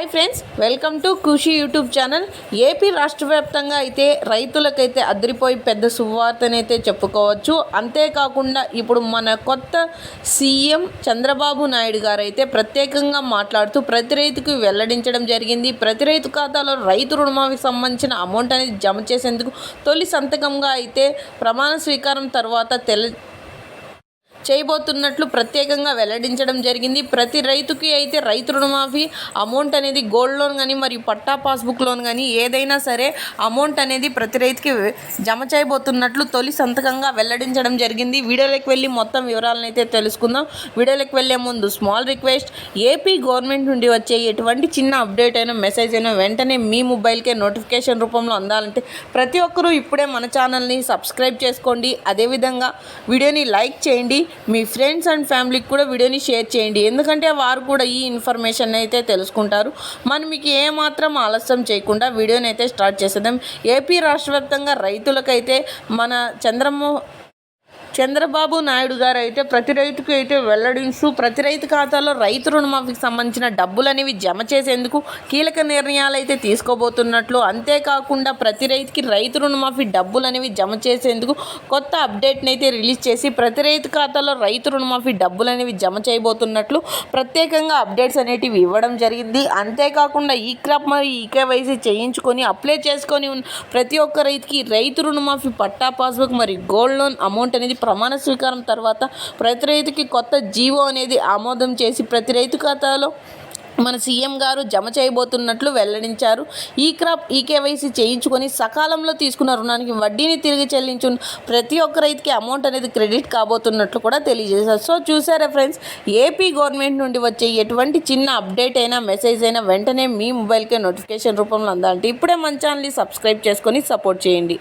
Hi friends welcome to Krishi YouTube channel AP రాష్ట్ర వ్యాప్తంగా అయితే రైతులకైతే అదిరిపోయి పెద్ద సువార్తనైతే చెప్పుకోవచ్చు. అంతేకాకుండా ఇప్పుడు మన కొత్త సీఎం చంద్రబాబు నాయుడు గారు అయితే ప్రత్యేకంగా మాట్లాడుతూ ప్రతి రైతుకు వెల్లడించడం జరిగింది. ప్రతి రైతు ఖాతాలో రైతు రుణమాఫీకి సంబంధించిన అమౌంట్ అనేది జమ చేసేందుకు తొలి సంతకంగా అయితే ప్రమాణ స్వీకారం తర్వాత తెలి చేయబోతున్నట్లు ప్రత్యేకంగా వెల్లడించడం జరిగింది. ప్రతి రైతుకి అయితే రైతు రుణమాఫీ అమౌంట్ అనేది గోల్డ్ లోన్ కానీ మరియు పట్టా పాస్బుక్ లోన్ కానీ ఏదైనా సరే అమౌంట్ అనేది ప్రతి రైతుకి జమ చేయబోతున్నట్లు తొలి సంతకంగా వెల్లడించడం జరిగింది. వీడియోలోకి వెళ్ళి మొత్తం వివరాలను అయితే తెలుసుకుందాం. వీడియోలోకి వెళ్ళే ముందు స్మాల్ రిక్వెస్ట్ ఏపీ గవర్నమెంట్ నుండి వచ్చే ఎటువంటి చిన్న అప్డేట్ అయినా మెసేజ్ అయినా వెంటనే మీ మొబైల్కే నోటిఫికేషన్ రూపంలో అందాలంటే ప్రతి ఒక్కరూ ఇప్పుడే మన ఛానల్ని సబ్స్క్రైబ్ చేసుకోండి. అదేవిధంగా వీడియోని లైక్ చేయండి. మీ ఫ్రెండ్స్ అండ్ ఫ్యామిలీకి కూడా వీడియోని షేర్ చేయండి. ఎందుకంటే వారు కూడా ఈ ఇన్ఫర్మేషన్ అయితే తెలుసుకుంటారు. మనం మీకు ఏమాత్రం ఆలస్యం చేయకుండా వీడియోని అయితే స్టార్ట్ చేసేద్దాం. ఏపీ రాష్ట్ర వ్యాప్తంగా రైతులకైతే మన చంద్రమో చంద్రబాబు నాయుడు గారు అయితే ప్రతి రైతుకు అయితే వెల్లడించు ప్రతి రైతు ఖాతాలో రైతు రుణమాఫీకి సంబంధించిన డబ్బులు అనేవి జమ చేసేందుకు కీలక నిర్ణయాలు అయితే తీసుకోబోతున్నట్లు అంతేకాకుండా ప్రతి రైతుకి రైతు రుణమాఫీ డబ్బులు అనేవి జమ చేసేందుకు కొత్త అప్డేట్ని అయితే రిలీజ్ చేసి ప్రతి రైతు ఖాతాలో రైతు రుణమాఫీ డబ్బులు అనేవి జమ చేయబోతున్నట్లు ప్రత్యేకంగా అప్డేట్స్ అనేటివి ఇవ్వడం జరిగింది. అంతేకాకుండా ఈ క్రాప్ మరియు ఈ కేవైసీ చేయించుకొని అప్లై చేసుకొని ప్రతి ఒక్క రైతుకి రైతు రుణమాఫీ పట్టా పాస్బుక్ మరియు గోల్డ్ లోన్ అమౌంట్ అనేది ప్రమాణ స్వీకారం తర్వాత ప్రతి రైతుకి కొత్త జీవో అనేది ఆమోదం చేసి ప్రతి రైతు ఖాతాలో మన సీఎం గారు జమ చేయబోతున్నట్లు వెల్లడించారు. ఈ క్రాప్ ఈ కేవైసీ చేయించుకొని సకాలంలో తీసుకున్న రుణానికి వడ్డీని తిరిగి చెల్లించు ప్రతి ఒక్క రైతుకి అమౌంట్ అనేది క్రెడిట్ కాబోతున్నట్లు కూడా తెలియజేశారు. సో చూసారా ఫ్రెండ్స్ ఏపీ గవర్నమెంట్ నుండి వచ్చే ఎటువంటి చిన్న అప్డేట్ అయినా మెసేజ్ అయినా వెంటనే మీ మొబైల్కే నోటిఫికేషన్ రూపంలో అందాలంటే ఇప్పుడే మన ఛానల్ని సబ్స్క్రైబ్ చేసుకొని సపోర్ట్ చేయండి.